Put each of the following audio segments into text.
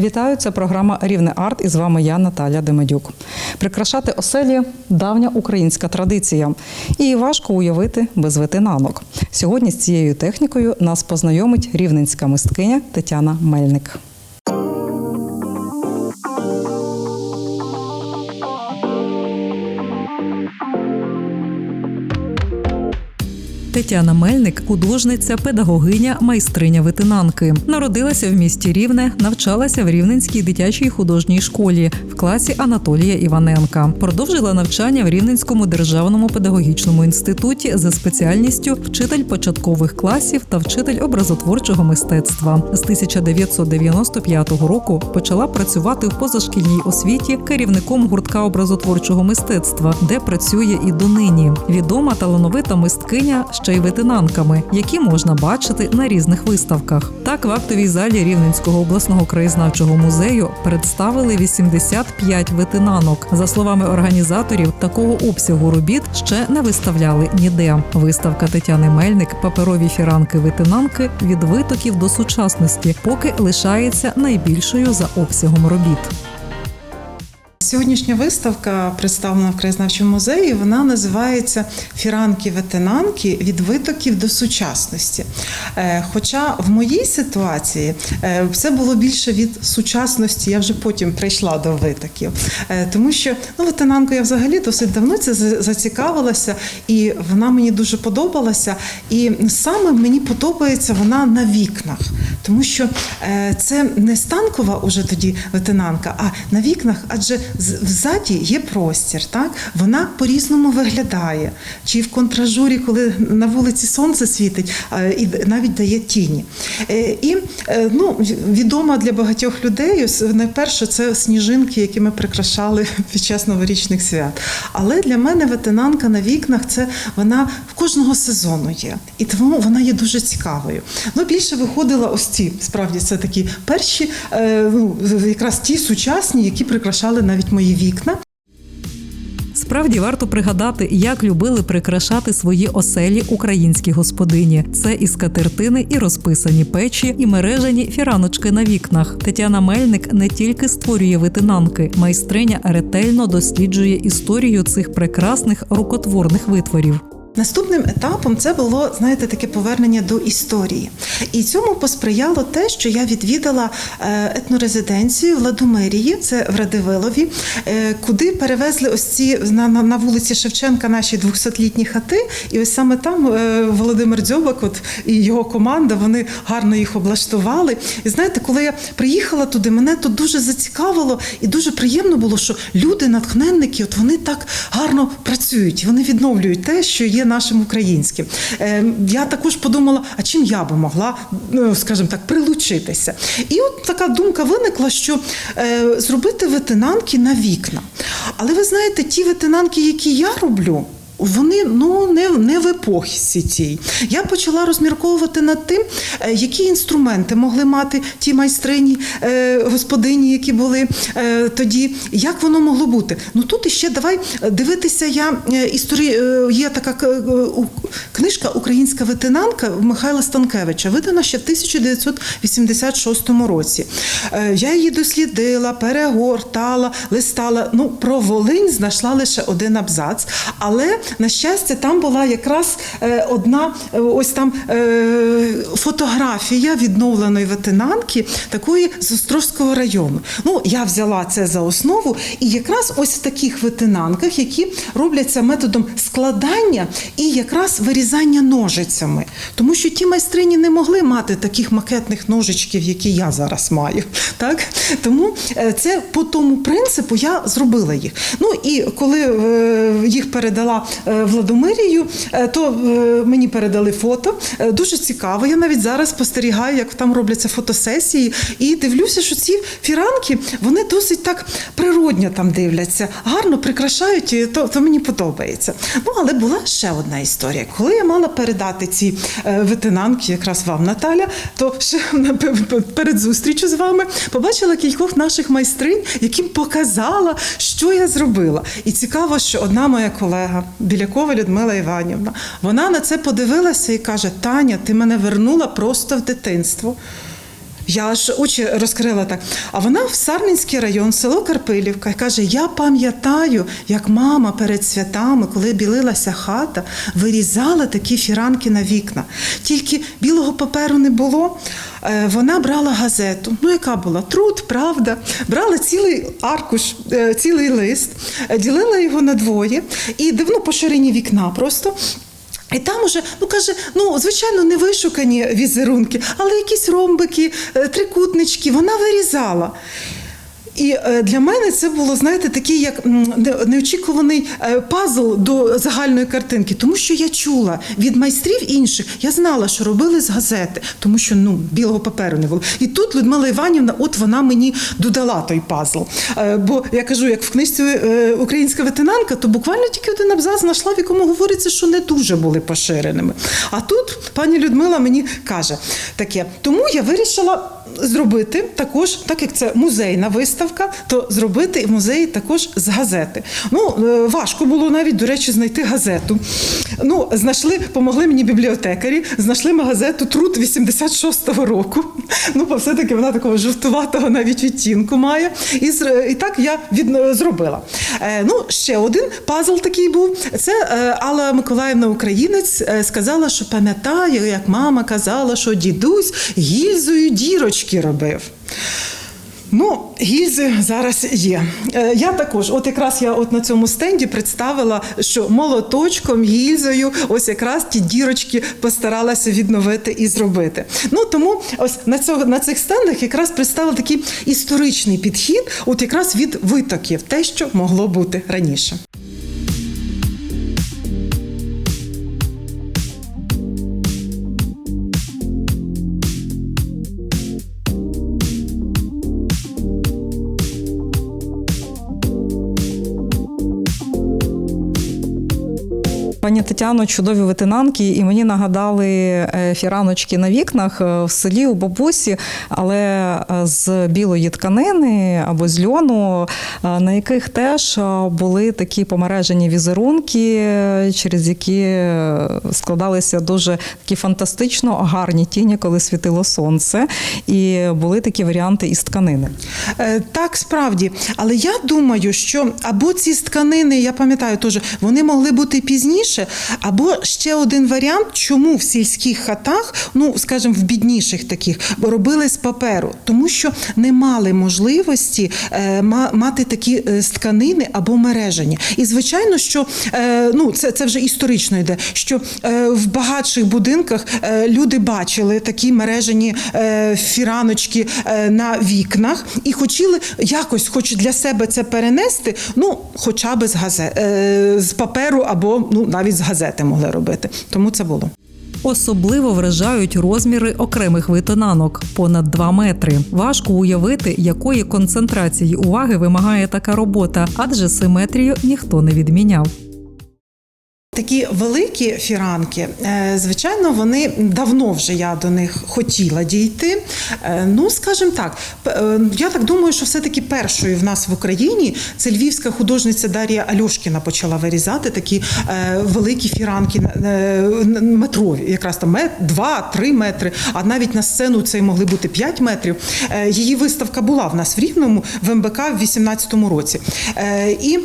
Вітаю, це програма Рівне Арт і з вами я, Наталя Демедюк. Прикрашати оселі давня українська традиція. І важко уявити без витинанок. Сьогодні з цією технікою нас познайомить рівненська мисткиня Тетяна Мельник. Тетяна Мельник художниця, педагогиня, майстриня витинанки. Народилася в місті Рівне, навчалася в Рівненській дитячій художній школі в класі Анатолія Іваненка. Продовжила навчання в Рівненському державному педагогічному інституті за спеціальністю вчитель початкових класів та вчитель образотворчого мистецтва. З 1995 року почала працювати в позашкільній освіті керівником гуртка образотворчого мистецтва, де працює і донині. Відома талановита мисткиня ще й витинанками, які можна бачити на різних виставках. Так в актовій залі Рівненського обласного краєзнавчого музею представили 85 витинанок. За словами організаторів, такого обсягу робіт ще не виставляли ніде. Виставка Тетяни Мельник паперові фіранки витинанки від витоків до сучасності, поки лишається найбільшою за обсягом робіт. Сьогоднішня виставка, представлена в краєзнавчому музеї, вона називається Фіранки-ветенанки від витоків до сучасності. Е, Хоча в моїй ситуації е, все було більше від сучасності, я вже потім прийшла до витоків. Е, Тому що ну, ветенанку я взагалі досить давно це зацікавилася, і вона мені дуже подобалася. І саме мені подобається вона на вікнах, тому що це не станкова уже тоді ветенанка, а на вікнах, адже взаді є простір, так вона по-різному виглядає. Чи в контражурі, коли на вулиці сонце світить, е, і навіть дає тіні. Е, І е, ну, відомо для багатьох людей, найперше, це сніжинки, які ми прикрашали під час новорічних свят. Але для мене ветенанка на вікнах це вона в кожного сезону є. І тому вона є дуже цікавою. Ну, більше виходила ось ці, справді, це такі перші, ну, якраз ті сучасні, які прикрашали навіть мої вікна. Справді варто пригадати, як любили прикрашати свої оселі українські господині. Це і скатертини, і розписані печі, і мережані фіраночки на вікнах. Тетяна Мельник не тільки створює витинанки, майстриня ретельно досліджує історію цих прекрасних рукотворних витворів. Наступним етапом це було, знаєте, таке повернення до історії. І цьому посприяло те, що я відвідала е, етнорезиденцію в Ладомирії, це в Радивилові, е, куди перевезли ось ці на, на, на вулиці Шевченка наші 200-літні хати. І ось саме там е, Володимир Дзьобак от, і його команда вони гарно їх облаштували. І знаєте, коли я приїхала туди, мене то дуже зацікавило і дуже приємно було, що люди, натхненники, от вони так гарно працюють, вони відновлюють те, що є нашим українським. Е, я також подумала, а чим я би могла, ну, скажімо так, прилучитися. І от така думка виникла, що е, зробити ветенанки на вікна. Але ви знаєте, ті ветенанки, які я роблю. Вони ну не, не в епохі цій. Я почала розмірковувати над тим, е, які інструменти могли мати ті майстрині, е, господині, які були е, тоді. Як воно могло бути? Ну тут іще давай дивитися. Я історі... є така книжка Українська ветенанка Михайла Станкевича, видана ще в 1986 році. Я її дослідила, перегортала, листала. Ну про Волинь знайшла лише один абзац, але на щастя, там була якраз е, одна е, ось там е, фотографія відновленої ветенанки, такої з Острозького району. Ну, я взяла це за основу, і якраз ось в таких ветенанках, які робляться методом складання і якраз вирізання ножицями. Тому що ті майстрині не могли мати таких макетних ножичків, які я зараз маю. Так? Тому це по тому принципу я зробила їх. Ну і коли їх передала е, Владомирію, е, то е, мені передали фото. Дуже цікаво. Я навіть зараз спостерігаю, як там робляться фотосесії, і дивлюся, що ці фіранки вони досить так природньо там дивляться, гарно прикрашають, і то, то мені подобається. Ну але була ще одна історія. Коли я мала передати ці ветенанки, якраз вам, Наталя, то ще перед зустрічю з вами побачила кількох наших майстринь, яким показала, що я зробила. І цікаво, що одна моя колега Білякова Людмила Іванівна, вона на це подивилася і каже: Таня, ти мене вернула просто в дитинство. Я аж очі розкрила так. А вона в Сарненський район, село Карпилівка, і каже: Я пам'ятаю, як мама перед святами, коли білилася хата, вирізала такі фіранки на вікна. Тільки білого паперу не було. Е, Вона брала газету. Ну, яка була? Труд, правда. Брала цілий аркуш, е, цілий лист, ділила його на двоє і дивно по ширині вікна просто. І там уже, ну каже, ну звичайно, не вишукані візерунки, але якісь ромбики, е, трикутнички вона вирізала. І е, для мене це було, знаєте, такий як неочікуваний е, пазл до загальної картинки, тому що я чула від майстрів інших, я знала, що робили з газети, тому що ну білого паперу не було. І тут Людмила Іванівна, от вона мені додала той пазл. Е, Бо я кажу, як в книжці Українська ветенанка, то буквально тільки один абзац знайшла, в якому говориться, що не дуже були поширеними. А тут пані Людмила мені каже таке. Тому я вирішила зробити також, так як це музейна виставка, то зробити в музеї також з газети. Ну е, важко було навіть, до речі, знайти газету. Ну, знайшли, помогли мені бібліотекарі, знайшли ми газету Труд 86-го року. Ну, бо все-таки вона такого жовтуватого навіть відтінку має. І, і так я від, зробила. Е, ну, ще один пазл такий був. Це е, Алла Миколаївна Українець е, сказала, що пам'ятає, як мама казала, що дідусь гільзою дірочки робив. Ну, гільзи зараз є. Е, Я також, от якраз я от на цьому стенді представила, що молоточком, гільзою, ось якраз ті дірочки постаралася відновити і зробити. Ну тому ось на цього на цих стендах якраз представила такий історичний підхід, от якраз від витоків, те, що могло бути раніше. Пані Тетяно, чудові ветенанки, і мені нагадали е, фіраночки на вікнах е, в селі у бабусі, але е, з білої тканини або з льону, на яких теж були такі помережені візерунки, через які складалися дуже такі фантастично гарні тіні, коли світило сонце. І були такі варіанти із тканини. Так, справді. Але я думаю, що або ці тканини, я пам'ятаю теж, вони могли бути пізніше, або ще один варіант, чому в сільських хатах, ну скажімо, в бідніших таких, робили з паперу, тому що не мали можливості е, мати такі е, тканини або мережені. І звичайно, що е, ну це, це вже історично йде, що в багатших будинках люди бачили такі мережені фіраночки на вікнах і хотіли якось, хоч для себе це перенести, ну хоча б з газет, е, з паперу або ну навіть з газети могли робити. Тому це було. Особливо вражають розміри окремих витинанок понад 2 метри. Важко уявити, якої концентрації уваги вимагає така робота, адже симетрію ніхто не відміняв. Такі великі фіранки, е, звичайно, вони давно вже я до них хотіла дійти. Е, Ну, скажімо так, е, я так думаю, що все-таки першою в нас в Україні це львівська художниця Дар'я Альошкіна почала вирізати такі великі фіранки метрові, якраз там 2-3 метри, а навіть на сцену це могли бути 5 метрів. Її виставка була в нас в Рівному в МБК в 18-му році. І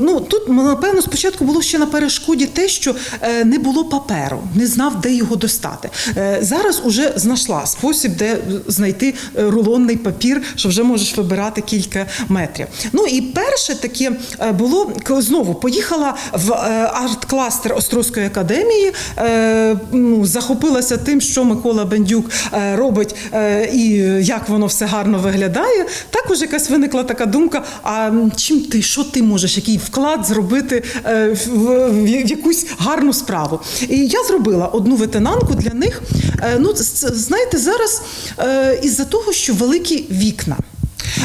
ну, тут, напевно, спочатку було ще на перешкоді те, що е, не було паперу, не знав, де його достати. Е, Зараз уже знайшла спосіб, де знайти е, рулонний папір, що вже можеш вибирати кілька метрів. Ну і перше таке було знову поїхала в арт-кластер Острозької академії, ну, захопилася тим, що Микола Бендюк робить і як воно все гарно виглядає. Також якась виникла така думка: а чим ти, що ти можеш, який вклад зробити в, якусь гарну справу? І я зробила одну ветенанку для них. Е, ну, знаєте, зараз е, із-за того, що великі вікна.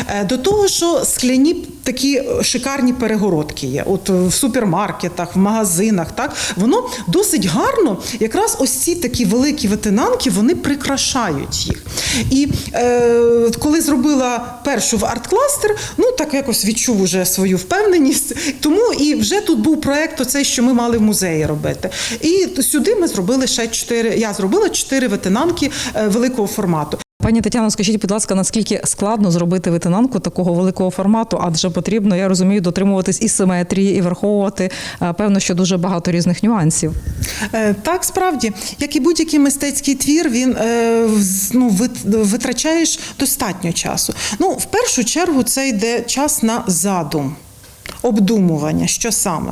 Е, До того, що скляні такі шикарні перегородки є, от в супермаркетах, в магазинах, так воно досить гарно. Якраз ось ці такі великі ветенанки вони прикрашають їх. І е, коли зробила першу в арт-кластер, ну так якось відчув уже свою впевненість. Тому і вже тут був проект, оцей, що ми мали в музеї робити. І сюди ми зробили ще чотири. Я зробила чотири ветенанки е, великого формату. Пані Тетяно, скажіть, будь ласка, наскільки складно зробити витинанку такого великого формату? Адже потрібно, я розумію, дотримуватись і симетрії, і враховувати е, певно, що дуже багато різних нюансів. Е, Так, справді, як і будь-який мистецький твір, він е, ну, витрачаєш достатньо часу. Ну, в першу чергу, це йде час на задум, обдумування, що саме.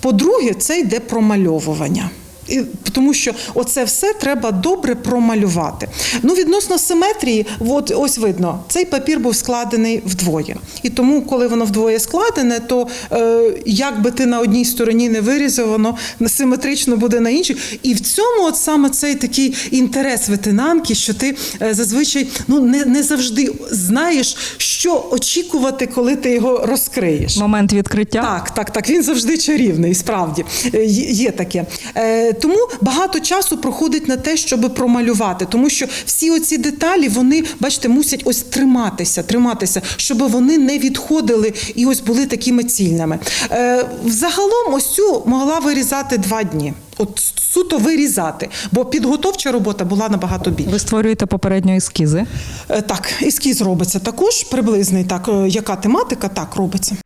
По-друге, це йде промальовування. І, тому що оце все треба добре промалювати. Ну, відносно симетрії, от ось видно, цей папір був складений вдвоє. І тому, коли воно вдвоє складене, то е, як би ти на одній стороні не вирізав, воно симетрично буде на іншій. І в цьому от саме цей такий інтерес ветенанки, що ти е, зазвичай ну, не, не завжди знаєш, що очікувати, коли ти його розкриєш. Момент відкриття. Так, так, так. Він завжди чарівний, справді Е, є є таке. Е, Тому багато часу проходить на те, щоб промалювати, тому що всі оці деталі вони, бачите, мусять ось триматися, триматися, щоб вони не відходили і ось були такими цільними. Е, Взагалом, ось цю могла вирізати два дні. От суто вирізати, бо підготовча робота була набагато більше. Ви створюєте попередньо ескізи. Е, Так, ескіз робиться також приблизний. Так, е, яка тематика, так робиться.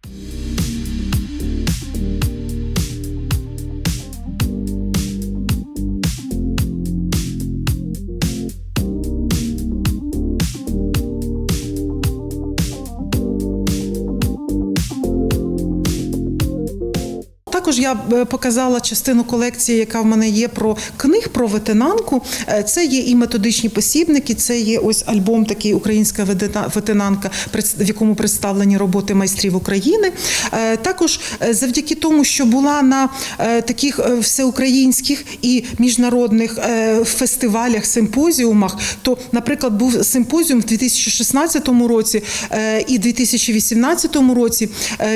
Також я е, показала частину колекції, яка в мене є про книг про ветенанку. Е, Це є і методичні посібники, це є ось альбом такий Українська ветенанка, в якому представлені роботи майстрів України. Е, Також завдяки тому, що була на таких всеукраїнських і міжнародних фестивалях, симпозіумах, то, наприклад, був симпозіум в 2016 році і 2018 році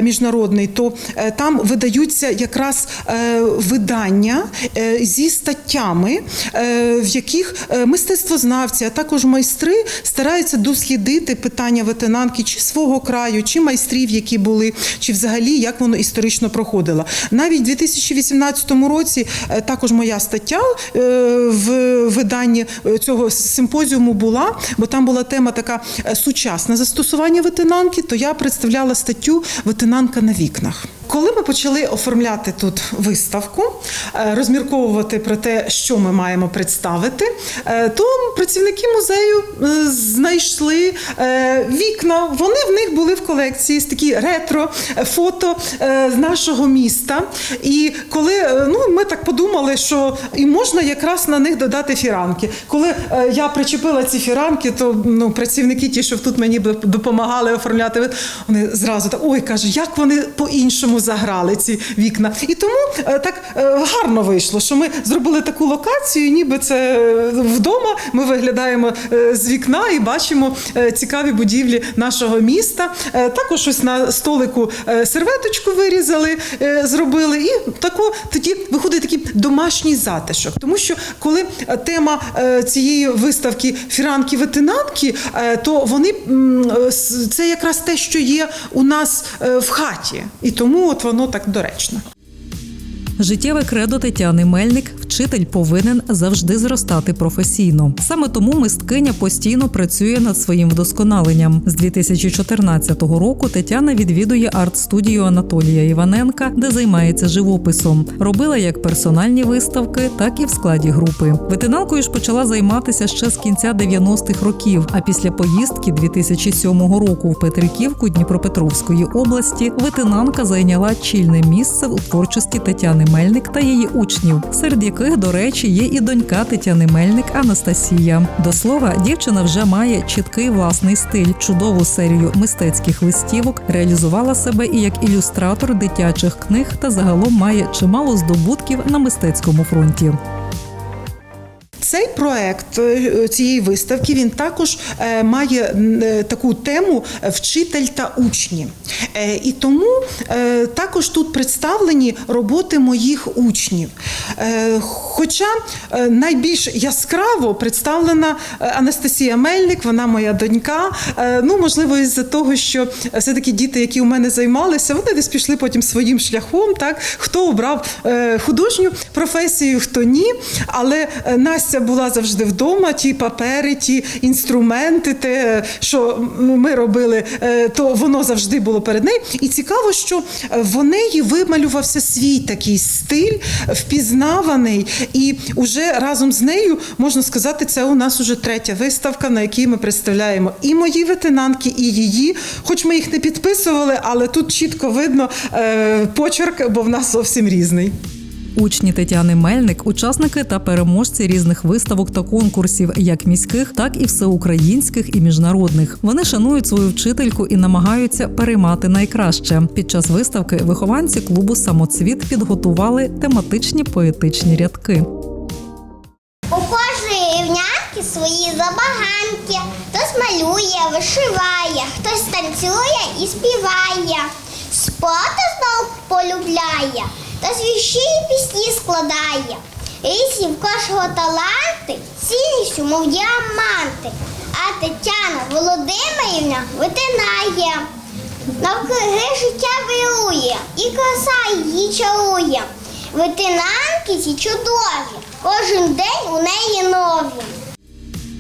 міжнародний, то там видаються якраз е, видання е, зі статтями, е, в яких мистецтвознавці, а також майстри стараються дослідити питання ветенанки чи свого краю, чи майстрів, які були, чи взагалі як воно історично проходило. Навіть в 2018 році також моя стаття в виданні цього симпозіуму була, бо там була тема така сучасне застосування ветенанки, то я представляла статтю Ветенанка на вікнах. Коли ми почали оформляти тут виставку, е, розмірковувати про те, що ми маємо представити, е, то працівники музею е, знайшли вікна. Вони в них були в колекції з такі ретро фото з нашого міста. І коли ну, ми так подумали, що і можна якраз на них додати фіранки. Коли я причепила ці фіранки, то ну, працівники, ті, що тут мені допомагали оформляти, вони зразу так, ой, каже, як вони по-іншому заграли ці вікна. І тому е, так е, гарно вийшло, що ми зробили таку локацію, ніби це е, вдома. Ми виглядаємо з вікна і бачимо цікаві будівлі нашого міста. Також ось на столику серветочку вирізали, зробили, і тако тоді виходить такий домашній затишок. Тому що коли тема цієї виставки фіранки ветенанки, то вони це якраз те, що є у нас в хаті, і тому от воно так доречно. Життєве кредо Тетяни Мельник вчитель повинен завжди зростати професійно. Саме тому мисткиня постійно працює над своїм вдосконаленням. З 2014 року Тетяна відвідує арт-студію Анатолія Іваненка, де займається живописом. Робила як персональні виставки, так і в складі групи. Ветеналкою ж почала займатися ще з кінця 90-х років. А після поїздки 2007 року в Петриківку Дніпропетровської області ветенанка зайняла чільне місце у творчості Тетяни Мельник та її учнів, серед яких, до речі, є і донька Тетяни Мельник Анастасія. До слова, дівчина вже має чіткий власний стиль, чудову серію мистецьких листівок, реалізувала себе і як ілюстратор дитячих книг та загалом має чимало здобутків на мистецькому фронті. Цей проект е, цієї виставки він також е, має е, таку тему вчитель та учні. І тому також тут представлені роботи моїх учнів. Хоча найбільш яскраво представлена Анастасія Мельник, вона моя донька. Ну, можливо, із-за того, що все-таки діти, які у мене займалися, вони десь пішли потім своїм шляхом. Так? Хто обрав художню професію, хто ні. Але Настя бабця була завжди вдома. Ті папери, ті інструменти, те, що ну, ми робили, е, то воно завжди було перед нею. І цікаво, що е, в неї вималювався свій такий стиль, впізнаваний, і уже разом з нею можна сказати, це у нас уже третя виставка, на якій ми представляємо і мої ветенанки, і її. Хоч ми їх не підписували, але тут чітко видно е, почерк, бо в нас зовсім різний. Учні Тетяни Мельник, учасники та переможці різних виставок та конкурсів, як міських, так і всеукраїнських і міжнародних. Вони шанують свою вчительку і намагаються переймати найкраще. Під час виставки вихованці клубу Самоцвіт підготували тематичні поетичні рядки. У кожної рівнянки свої забаганки. Хтось малює, вишиває, хтось танцює і співає. Спати знов полюбляє, та вірші пісні складає. Різні в кожного таланти, цінністю, мов діаманти. А Тетяна Володимирівна витинає. Навкруги життя вирує, і краса її чарує. Ветенанки ці чудові, кожен день у неї нові.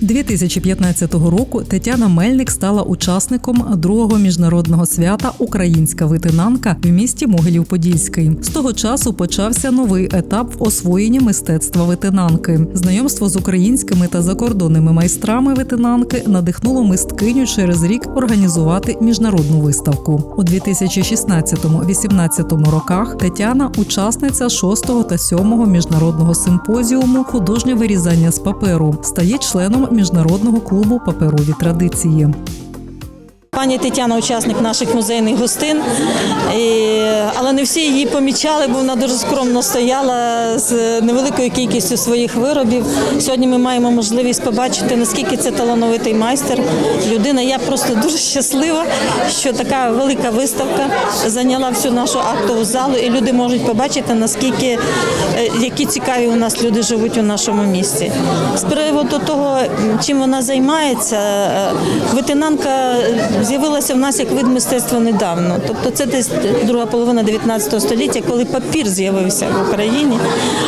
2015 року Тетяна Мельник стала учасником другого міжнародного свята Українська витинанка в місті Могилів-Подільський. З того часу почався новий етап в освоєнні мистецтва витинанки. Знайомство з українськими та закордонними майстрами витинанки надихнуло мисткиню через рік організувати міжнародну виставку у 2016-18 роках. Тетяна учасниця 6 та 7 міжнародного симпозіуму художнє вирізання з паперу, стає членом міжнародного клубу паперові традиції. Пані Тетяна учасник наших музейних гостин, але не всі її помічали, бо вона дуже скромно стояла з невеликою кількістю своїх виробів. Сьогодні ми маємо можливість побачити, наскільки це талановитий майстер, людина. Я просто дуже щаслива, що така велика виставка зайняла всю нашу актову залу, і люди можуть побачити, наскільки е, які цікаві у нас люди живуть у нашому місті. З приводу того, чим вона займається, е, ветенанка з'явилася в нас як вид мистецтва недавно. Тобто це десь друга половина 19 століття, коли папір з'явився в Україні.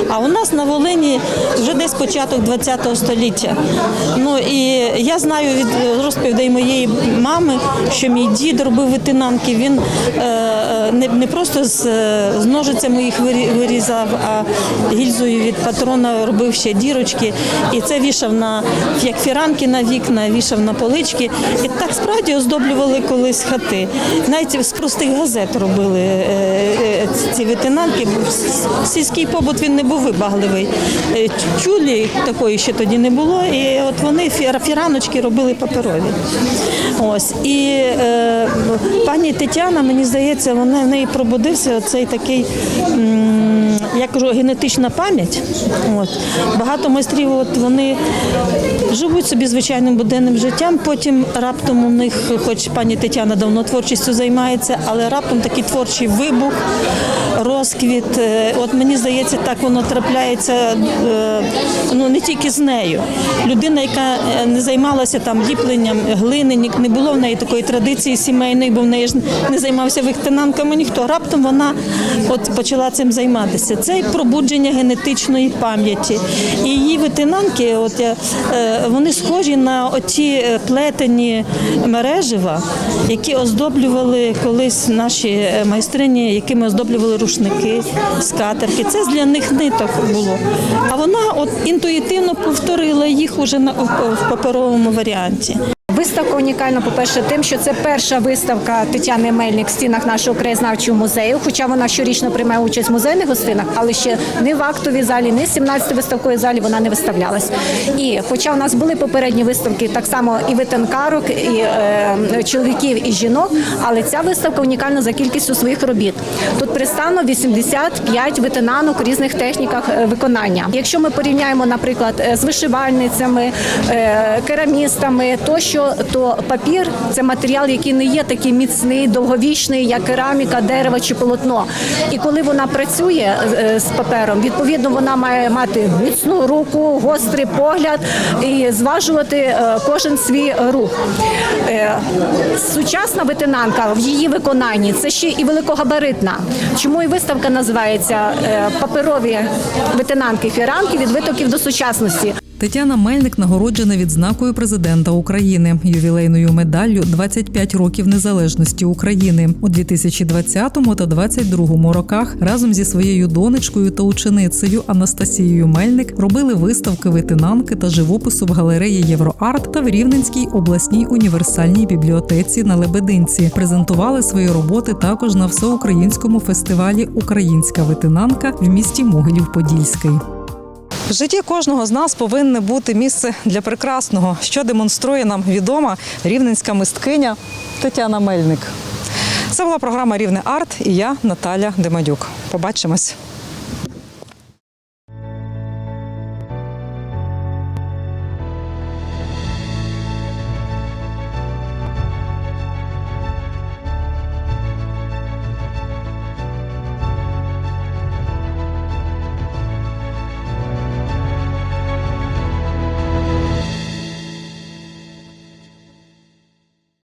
А у нас на Волині вже десь початок 20 століття. Ну і я знаю від розповідей моєї мами, що мій дід робив ветенанки. Він е, не, не просто з, з ножицями їх вирізав, а гільзою від патрона робив ще дірочки. І це вішав на як фіранки на вікна, вішав на полички. І так справді оздоблювали колись хати. Навіть з простих газет робили е, е, ці ветенанки. Сільський побут він не був вибагливий. Е, Чулі такої ще тоді не було. І от вони фіраночки робили паперові. Ось і е, пані Тетяна, мені здається, вона в неї пробудився цей такий. Я кажу, генетична пам'ять. От. Багато майстрів, от вони живуть собі звичайним буденним життям. Потім раптом у них, хоч пані Тетяна давно творчістю займається, але раптом такий творчий вибух, розквіт. Е, От мені здається, так воно трапляється е, ну не тільки з нею. Людина, яка е, не займалася там ліпленням глини, не було в неї такої традиції сімейної, бо в неї ж не займався вихтинанками ніхто. Раптом вона от почала цим займатися. Це пробудження генетичної пам'яті. І її витинанки, от я, вони схожі на оті е, плетені мережива, які оздоблювали колись наші е, майстрині, якими оздоблювали рушники, скатерки. Це для них ниток було. А вона от інтуїтивно повторила їх уже на в- в паперовому варіанті. Виставка унікальна, по-перше, тим, що це перша виставка Тетяни Мельник в стінах нашого краєзнавчого музею. Хоча вона щорічно приймає участь в музейних гостинах, але ще не в актовій залі, не в 17 виставковій залі вона не виставлялась. І хоча у нас були попередні виставки, так само і ветенкарок, і е, чоловіків, і жінок, але ця виставка унікальна за кількістю своїх робіт. Тут представлено 85 ветенанок у різних техніках е, виконання. Якщо ми порівняємо, наприклад, е, з вишивальницями, е, керамістами, то папір це матеріал, який не є такий міцний, довговічний, як кераміка, дерево чи полотно. І коли вона працює е, з папером, відповідно вона має мати міцну руку, гострий погляд і зважувати е, кожен свій рух. Е, Сучасна ветенанка в її виконанні це ще і великогабаритна. Чому і виставка називається Паперові ветенанки фіранки від витоків до сучасності. Тетяна Мельник нагороджена відзнакою президента України, ювілейною медаллю «25 років незалежності України у 2020 та 2022 роках. Разом зі своєю донечкою та ученицею Анастасією Мельник робили виставки витинанки та живопису в галереї Євроарт та в Рівненській обласній універсальній бібліотеці на Лебединці. Презентували свої роботи також на всеукраїнському фестивалі Українська витинанка в місті Могилів-Подільський. В житті кожного з нас повинне бути місце для прекрасного, що демонструє нам відома рівненська мисткиня Тетяна Мельник. Це була програма Рівне Арт і я Наталя Демадюк. Побачимось.